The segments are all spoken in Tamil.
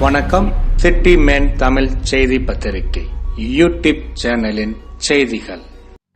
வணக்கம். சிட்டி மேன் தமிழ் செய்தி பத்திரிகை. யூடியூப் சேனலின் செய்திகள்.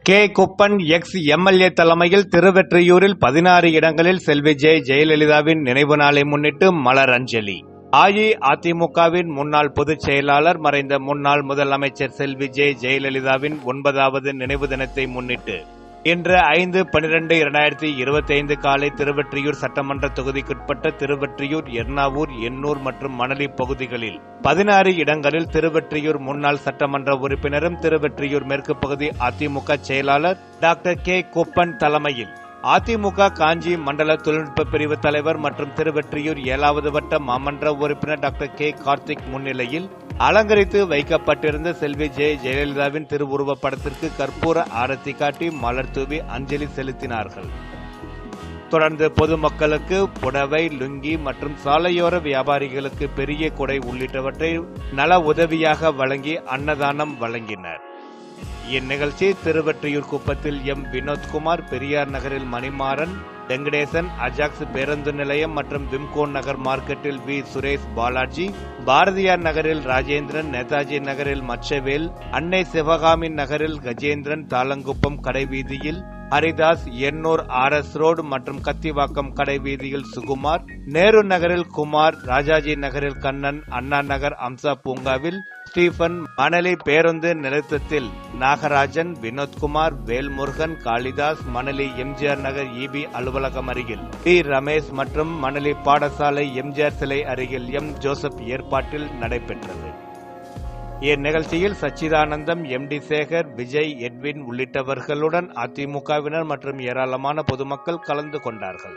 கே. குப்பன் எக்ஸ். எம்எல்ஏ தலைமையில் திருவெற்றியூரில் பதினாறு இடங்களில் செல்வி ஜெ. ஜெயலலிதாவின் நினைவு நாளை முன்னிட்டு மலர் அஞ்சலி. அஇஅதிமுகவின் முன்னாள் பொதுச் செயலாளர் மறைந்த முன்னாள் முதலமைச்சர் செல்வி ஜெ. ஜெயலலிதாவின் ஒன்பதாவது நினைவு தினத்தை முன்னிட்டு இன்று ஐந்து பனிரெண்டு இரண்டாயிரத்தி இருபத்தி ஐந்து காலை திருவெற்றியூர் சட்டமன்ற தொகுதிக்குட்பட்ட திருவெற்றியூர் எர்ணாவூர் எண்ணூர் மற்றும் மணலி பகுதிகளில் பதினாறு இடங்களில் திருவெற்றியூர் முன்னாள் சட்டமன்ற உறுப்பினரும் திருவெற்றியூர் மேற்கு பகுதி அதிமுக செயலாளர் டாக்டர் கே. குப்பன் தலைமையில் அதிமுக காஞ்சி மண்டல தொழில்நுட்ப பிரிவு தலைவர் மற்றும் திருவெற்றியூர் ஏழாவது வட்ட மாமன்ற உறுப்பினர் டாக்டர் கே. கார்த்திக் முன்னிலையில் அலங்கரித்து வைக்கப்பட்டிருந்த செல்வி ஜெய ஜெயலலிதாவின் திருவுருவப் படத்திற்கு கற்பூர ஆரத்தி காட்டி மலர் தூவி அஞ்சலி செலுத்தினார்கள். தொடர்ந்து பொதுமக்களுக்கு புடவை லுங்கி மற்றும் சாலையோர வியாபாரிகளுக்கு பெரிய கொடை உள்ளிட்டவற்றை நல உதவியாக வழங்கி அன்னதானம் வழங்கினர். இந்நிகழ்ச்சி திருவெற்றியூர் குப்பத்தில் எம். வினோத்குமார் பெரியார் நகரில் மணிமாறன் வெங்கடேசன் அஜாக்ஸ் பேருந்து நிலையம் மற்றும் விம்கோன் நகர் மார்க்கெட்டில் வி. சுரேஷ் பாலாஜி பாரதியார் நகரில் ராஜேந்திரன் நேதாஜி நகரில் மச்சவேல் அன்னை சிவகாமி நகரில் Gajendran Thalankuppam கடைவீதியில் Haridas Ennore R S road மற்றும் கத்திவாக்கம் கடை வீதியில் சுகுமார் நேரு நகரில் குமார் ராஜாஜி நகரில் கண்ணன் அண்ணா நகர் அம்சா பூங்காவில் ஸ்டீபன் மணலி பேருந்து நிறுத்தத்தில் நாகராஜன் வினோத்குமார் வேல்முருகன் காளிதாஸ் மணலி எம்ஜிஆர் நகர் இபி அலுவலகம் அருகில் டி ரமேஷ் மற்றும் மணலி பாடசாலை எம்ஜிஆர் சிலை அருகில் எம் ஜோசப் ஏற்பாட்டில் நடைபெற்றது. இந்நிகழ்ச்சியில் Sachidanandam M D Sekar Vijay Edwin உள்ளிட்டவர்களுடன் அதிமுகவினர் மற்றும் ஏராளமான பொதுமக்கள் கலந்து கொண்டார்கள்.